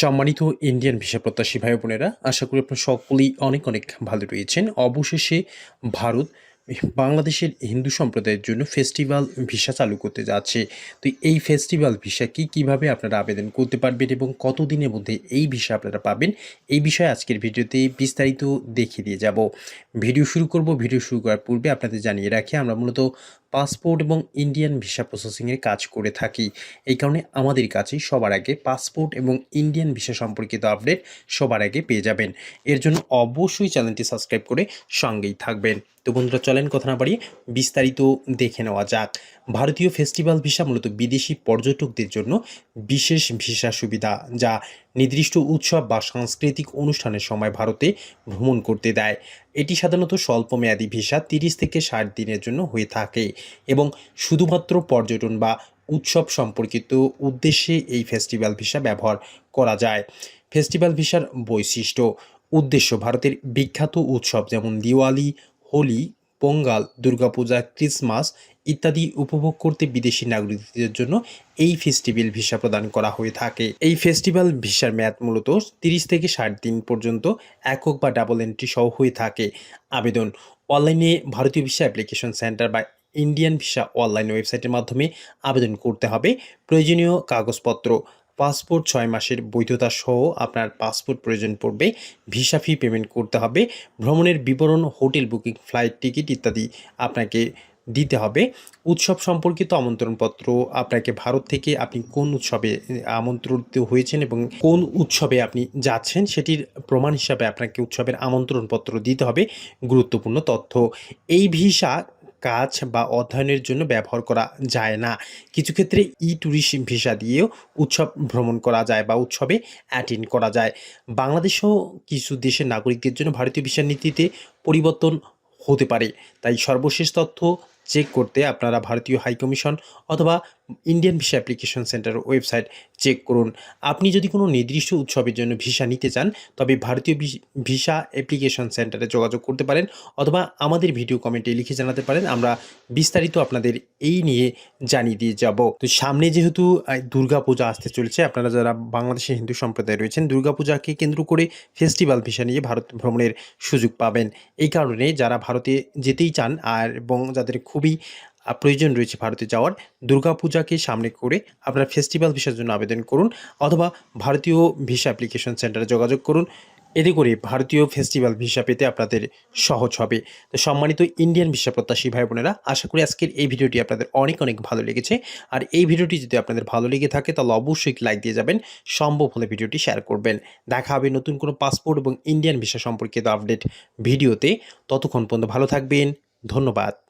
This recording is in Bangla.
সম্মানিত ইন্ডিয়ান ভিসা প্রত্যাশী ভাই বোনেরা, আশা করি আপনারা সকলেই অনেক অনেক ভালো রয়েছেন। অবশেষে ভারত, বাংলাদেশের হিন্দু সম্প্রদায়ের জন্য ফেস্টিভ্যাল ভিসা চালু করতে যাচ্ছে। তো এই ফেস্টিভ্যাল ভিসা কি কীভাবে আপনারা আবেদন করতে পারবেন এবং কতদিনের মধ্যে এই ভিসা আপনারা পাবেন, এই বিষয়ে আজকের ভিডিওতে বিস্তারিত দেখিয়ে দিয়ে যাব। ভিডিও শুরু করব, ভিডিও শুরু করার পূর্বে আপনাদের জানিয়ে রাখি, আমরা মূলত পাসপোর্ট এবং ইন্ডিয়ান ভিসা প্রসেসিংয়ের কাজ করে থাকি। এই কারণে আমাদের কাছে সবার আগে পাসপোর্ট এবং ইন্ডিয়ান ভিসা সম্পর্কিত আপডেট সবার আগে পেয়ে যাবেন। এর জন্য অবশ্যই চ্যানেলটি সাবস্ক্রাইব করে সঙ্গেই থাকবেন। তো বন্ধুরা, চলেন কথা না বাড়িয়ে বিস্তারিত দেখে নেওয়া যাক। ভারতীয় ফেস্টিভ্যাল ভিসা মূলত বিদেশি পর্যটকদের জন্য বিশেষ ভিসা সুবিধা, যা নির্দিষ্ট উৎসব বা সাংস্কৃতিক অনুষ্ঠানের সময় ভারতে ভ্রমণ করতে দেয়। এটি সাধারণত স্বল্পমেয়াদী ভিসা তিরিশ থেকে ষাট দিনের জন্য হয়ে থাকে এবং শুধুমাত্র পর্যটন বা উৎসব সম্পর্কিত উদ্দেশ্যে এই ফেস্টিভ্যাল ভিসা ব্যবহার করা যায়। ফেস্টিভ্যাল ভিসার বৈশিষ্ট্য, উদ্দেশ্য ভারতের বিখ্যাত উৎসব যেমন দিওয়ালি, হোলি পোঙ্গাল, দুর্গাপূজা, ক্রিসমাস ইত্যাদি উপভোগ করতে বিদেশি নাগরিকদের জন্য এই ফেস্টিভ্যাল ভিসা প্রদান করা হয়ে থাকে। এই ফেস্টিভ্যাল ভিসার মেয়াদ মূলত তিরিশ থেকে ষাট দিন পর্যন্ত একক বা ডাবল এন্ট্রি সহ হয়ে থাকে। আবেদন অনলাইনে ভারতীয় ভিসা অ্যাপ্লিকেশন সেন্টার বা ইন্ডিয়ান ভিসা অনলাইন ওয়েবসাইটের মাধ্যমে আবেদন করতে হবে। প্রয়োজনীয় কাগজপত্র পাসপোর্ট ছয় মাসের বৈধতা সহ আপনার পাসপোর্ট প্রয়োজন পড়বে, ভিসা ফি পেমেন্ট করতে হবে, ভ্রমণের বিবরণ, হোটেল বুকিং ফ্লাইট টিকিট ইত্যাদি আপনাকে দিতে হবে। উৎসব সম্পর্কিত আমন্ত্রণপত্র, আপনাকে ভারত থেকে আপনি কোন উৎসবে আমন্ত্রিত হয়েছেন এবং কোন উৎসবে আপনি যাচ্ছেন সেটির প্রমাণ হিসাবে আপনাকে উৎসবের আমন্ত্রণপত্র দিতে হবে। গুরুত্বপূর্ণ তথ্য, এই ভিসা কাজ বা অধ্যয়নের জন্য ব্যবহার করা যায় না। কিছু ক্ষেত্রে ই ট্যুরিস্ট ভিসা দিয়েও উৎসব ভ্রমণ করা যায় বা উৎসবে অ্যাটেন্ড করা যায়। বাংলাদেশও কিছু দেশের নাগরিকদের জন্য ভারতীয় ভিসা নীতিতে পরিবর্তন হতে পারে। তাই সর্বশেষ তথ্য চেক করতে আপনারা ভারতীয় হাইকমিশন অথবা Indian visa application centre website check করুন। আপনি যদি কোনো নির্দিষ্ট উৎসবের জন্য ভিসা নিতে চান, তবে ভারতীয় ভিস- অ্যাপ্লিকেশন সেন্টারে যোগাযোগ করতে পারেন অথবা আমাদের ভিডিও কমেন্টে লিখে জানাতে পারেন। আমরা বিস্তারিত আপনাদের এই নিয়ে জানিয়ে দিয়ে যাব। তো সামনে যেহেতু দুর্গা পূজা আসতে চলেছে, আপনারা যারা বাংলাদেশের হিন্দু সম্প্রদায় রয়েছেন, দুর্গাপূজাকে কেন্দ্র করে ফেস্টিভ্যাল ভিসা নিয়ে ভারত ভ্রমণের সুযোগ পাবেন। এই কারণে যারা ভারতে যেতেই চান আর, এবং যাদের খুবই প্রয়োজন রয়েছে ভারতে যাওয়ার। দুর্গাপূজাকে সামনে করে আপনারা ফেস্টিভ্যাল ভিসার জন্য আবেদন করুন অথবা ভারতীয় ভিসা অ্যাপ্লিকেশন সেন্টারে যোগাযোগ করুন। এতে করে ভারতীয় ফেস্টিভ্যাল ভিসা পেতে আপনাদের সহজ হবে। তো সম্মানিত ইন্ডিয়ান ভিসা প্রত্যাশী ভাই বোনেরা, আশা করি আজকের এই ভিডিওটি আপনাদের অনেক অনেক ভালো লেগেছে। আর এই ভিডিওটি যদি আপনাদের ভালো লেগে থাকে, তাহলে অবশ্যই লাইক দিয়ে যাবেন, সম্ভব হলে ভিডিওটি শেয়ার করবেন। দেখা হবে নতুন কোনো পাসপোর্ট এবং ইন্ডিয়ান ভিসা সম্পর্কিত আপডেট ভিডিওতে। ততক্ষণ পর্যন্ত ভালো থাকবেন, ধন্যবাদ।